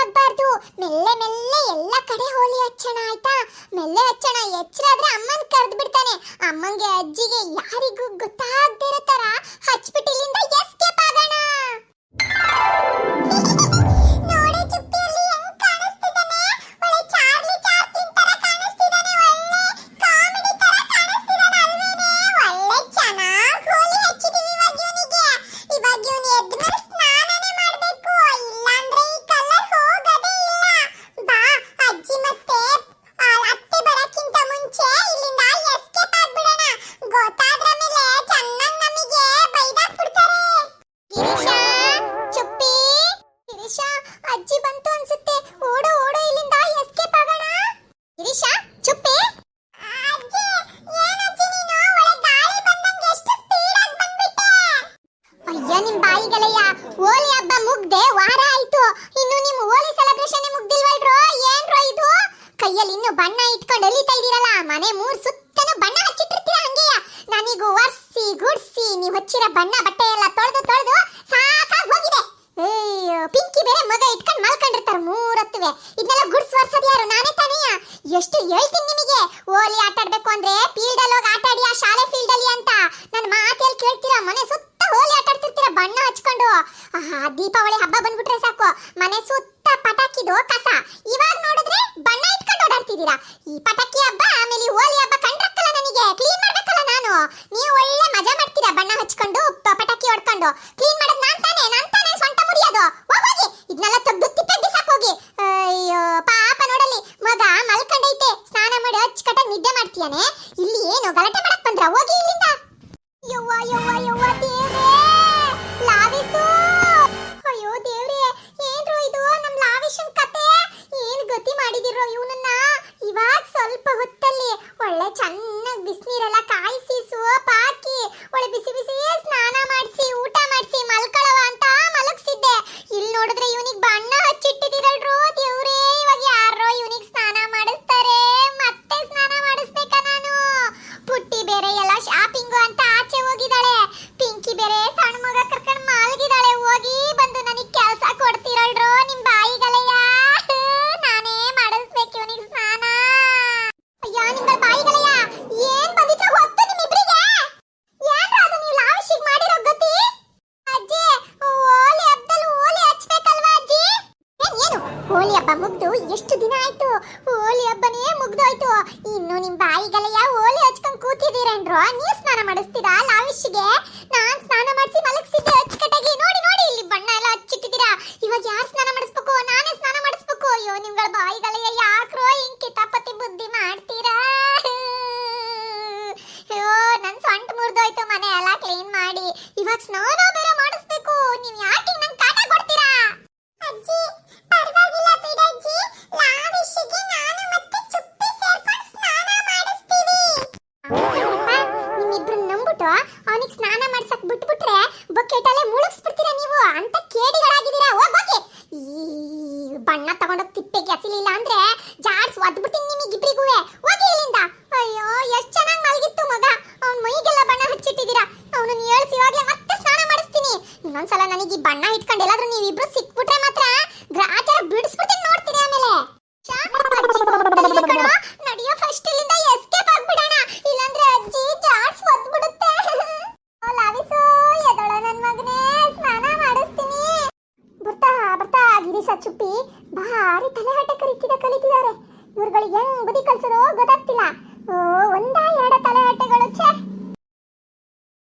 ಆಗ್ಬಾರ್ದು. ಮೆಲ್ಲೆ ಮೆಲ್ಲೆ ಎಲ್ಲ ಕಡೆ ಹೋಲಿ ಹಚ್ಚೋಣ ಆಯ್ತಾ? ಮೆಲ್ಲೆ ಹಚ್ಚೋಣ ಎಚ್ಚರಾದ್ರೆ ಅಮ್ಮನ್ ಕರೆದು ಬಿಡ್ತಾನೆ. ಅಮ್ಮಂಗೆ, ಅಜ್ಜಿಗೆ ಯಾರಿಗೂ ಗೊತ್ತಾಗದೆ ಅಜ್ಜಿ ಬಂತು ಅನ್ಸುತ್ತೆ. ಓಡೋ ಓಡೋ, ಇಲ್ಲಿಂದ ಎಸ್ಕೇಪ್ ಆಗೋಣ. ಗಿರೀಶಾ, ಚುಪ್ಪೆ. ಅಯ್ಯ, ನಿಮ್ ಬಾಯಿಗಳಯ್ಯ ಹೋಳಿ ಹಬ್ಬ ಮುಗ್ದೆ ವಾರ ಆಯ್ತು. ಇನ್ನು ನಿಮ್ ಹೋಳಿ ಸೆಲೆಬ್ರೇಷನ್ ಮುಗ್ದಿಲ್ವಲ್ರೋ? ಏನ್ರೋ ಇದು? ಕೈಯಲ್ಲಿ ಇನ್ನು ಬಣ್ಣ ಇಟ್ಕೊಂಡು ಎಲಿತಾ ಇದೀರಲ್ಲ ಮನೆ ಮೂರ್ ಸುತ್ತನೂ ಬಣ್ಣ ಹಚ್ಚಿಟ್ಟಿರ್ತೀರ ಹಂಗೆಯ? ನಾನೀಗ ಒರ್ಸಿ, ಗುಡ್ಸಿ, ನೀವು ಹಚ್ಚಿರೋ ಬಣ್ಣ ಬಟ್ಟೆ ಎಲ್ಲ ತೊಳೆದು ತೊಳೆದು ಬಣ್ಣ ಹಚ್ಕೊಂಡು ಪಟಾಕಿ ಹೊಡ್ಕೊಂಡು. ಕ್ಲೀನ್ ಮಾಡೋದು ನಾನ್ ತಾನೇ ನಾನ್ ತಾನೇ ಸೊಂಟ ಮುರಿಯೋದು ಹೋಗಿ ಇದನ್ನೆಲ್ಲ ತೆಗ್ದು ಬಿಸಾಕ್ ಹೋಗಿ. ಅಯ್ಯೋ, ಪಾಪ ನೋಡಲಿ ಮಗ ಮಲ್ಕೊಂಡೈತೆ. ಸ್ನಾನ ಮಾಡಿ ಅಚ್ಚುಕಟ್ಟಾಗಿ ನಿದ್ದೆ ಮಾಡ್ತೀಯಾನೆ. ಇಲ್ಲಿ ಏನು ಗಲಾಟೆ ಮಾಡಕ್ ಬಂದ್ರ? ಹೋಗಿ ಇಲ್ಲಿಂದ. ಯವ್ವ ಯವ್ವ ಯವ್ವ, ದೇವ್ರೇ. ಲಾವಿಸು. ಅಯ್ಯೋ, ದೇವ್ರೇ. ಏನ್ರು ಇದು? ನಮ್ ಲಾವಿಶನ್ ಕತೆ. ಏನ್ ಗತಿ ಮಾಡಿದಿರೋ ಇವನನ್ನ? ಇವಾಗ ಸ್ವಲ್ಪ ಹೊತ್ತಲ್ಲಿ ಒಳ್ಳೆ ಚೆನ್ನಾಗಿ ಬಿಸಿನೀರೆಲ್ಲ ಕಾಯಿಸಿ ಸೋಪ್ ಹಾಕಿ ಒಳ್ಳೆ ಬಿಸಿ ಬಿಸಿ ಸ್ನಾನ ಮಾಡಿಸಿ ಊಟ ಮಾಡಿಸಿ ಮಲ್ಕೊಳವ ಅಂತ ಮಲಗಿಸಿದ್ದೆ ಇಲ್ಲಿ ನೋಡಿದ್ರೆ ಇವನಿಗೆ ಬಣ್ಣ ಹಚ್ಚಿಟ್ಟಿದಿರಲ್ರು ದೇವ್ರೇ ಇವಾಗ ಯಾರೋ ಇವನಿಗೆ ಸ್ನಾನ ಮಾಡಿಸ್ತಾರೆ ಮತ್ತೆ ಸ್ನಾನ ಮಾಡಿಸ್ಬೇಕಾ ನಾನು ಪುಟ್ಟಿ ಬೇರೆ ಎಲ್ಲ ಶಾಪಿಂಗು ಅಂತ ಆಚೆ ಹೋಗಿದ್ದಾಳೆ ಪಿಂಕಿ ಬೇರೆ ಸಣ್ಣ ಮಗ ಕರ್ಕೊಂಡು ಮಲಗಿದಾಳೆ ಹೋಗಿ ಬಂದು ನನಗೆ ಕೆಲಸ ಕೊಡ್ತಿರಲ್ರು ನಿಮ್ ಬಾಯಿಗಲಯ್ಯ ನಾನೇ ಮಾಡಿಸ್ಬೇಕು ಇವನಿಗೆ ಸ್ನಾನ ಅಯ್ಯ ನಿಮ್ಗಳ ಬಾಯಿಗಲಯ್ಯ ಏನ್ ಬಂದಿತ್ರ ಹೊತ್ತು ನಿಮ್ಮಿಬ್ರಿಗೆ ಏನ್ರ ಅದು ನೀವು ಲಾವಿಶಿಗ್ ಮಾಡಿರೋ ಗತಿ ಅಜ್ಜಿ ಹೋಲಿ ಹಬ್ಬದಲ್ಲಿ ಹೋಲಿ ಹಚ್ಬೇಕಲ್ವಾ ಅಜ್ಜಿ ಏನ್ ಏನು ಹೋಲಿ ಹಬ್ಬ ಮುಗ್ದು ಎಷ್ಟು ದಿನ ಆಯ್ತು? ಹೋಲಿ ಹಬ್ಬನೇ ಮುಗ್ದೋಯ್ತು. ಇನ್ನು ನಿಮ್ ಬಾಯಿಗಲೆಯ ಹೋಲಿ ಹಚ್ಕೊಂಡ್ ಕೂತಿದ್ದೀರೇನ್ರು? ನೀವ್ ಸ್ನಾನ ಮಾಡಿಸ್ತೀರಾ ಲಾವಿಶ್ಗೆ ನಾನ್ ಸ್ನಾನ ಮಾಡಿಸಿ ಮಲಗಿಸಿದ್ದೆ ಅಚ್ಚುಕಟ್ಟಾಗಿ. ನೋಡಿ ನೋಡಿ, ಇಲ್ಲಿ ಬಣ್ಣ ಎಲ್ಲ ಹಚ್ಚಿಟ್ಟಿದ್ದೀರಾ. ಇವಾಗ ಯಾರು ಸ್ನಾನ ಮಾಡಿಸ್ಬೇಕು? ನಾನೇ ಸ್ನಾನ ಮಾಡಿಸ್ಬೇಕು. ಅಯ್ಯೋ, ನಿಮ್ಗಳ ಬಾಯಿಗಲೆಯ ಯಾಕ್ರೋ ಹಿಂಗ್ ಕಿತಾಪತಿ ಬುದ್ಧಿ ಮಾಡ್ತೀರಾ? ಅಯ್ಯೋ, ನನ್ ಸೊಂಟ ಮುರಿದೋಯ್ತು ಮನೆ ಎಲ್ಲ ಕ್ಲೀನ್ ಮಾಡಿ. ಇವಾಗ ಸ್ನಾನ ಬೇರೆ ಮಾಡಿಸ್ಬೇಕು. ನೀವ್ ಯಾಕೆ ಎಲ್ಲಾದ್ರೂ ನೀವಿಬ್ರು ಸಿಕ್ಬಿಟ್ರೆ ಮಾತ್ರ ಗ್ರಾಚಾರ ಬಿಡಿಸ್ಬಿಡ್ತೀನಿ ನೋಡ್ತೀನಿ ಆಮೇಲೆ. ನಡಿಯೋ ಫಸ್ಟ್ ಇಲ್ಲಿಂದ ಎಸ್ಕೇಪ್ ಆಗ್ಬಿಡೋಣ. ಇಲ್ಲಾಂದ್ರೆ ಅಜ್ಜಿ ಜಾಡ್ಸ್ ಒದ್ಬಿಡುತ್ತೆ. ಓ, ಲಾವಿಸು ಎದಳ ನನ್ ಮಗನೇ ಸ್ನಾನ ಮಾಡಿಸ್ತೀನಿ. ಬರ್ತಾ ಬರ್ತಾ ಗಿರೀಶ ಚುಪ್ಪಿ. ಭಾರಿ ತಲೆಹರಟೆ ಕರೀತಿದ ಕಲಿತಿದ್ದಾರೆ. ಇವ್ರುಗಳಿಗೆ ಹೆಂಗ್ ಬುದ್ಧಿ ಕಲ್ಸೋದು ಗೊತ್ತಾಗ್ತಿಲ್ಲ. ಓ ಒಂದ ಎರಡ ತಲೆಹಾಟೆಗಳು ಛೇ.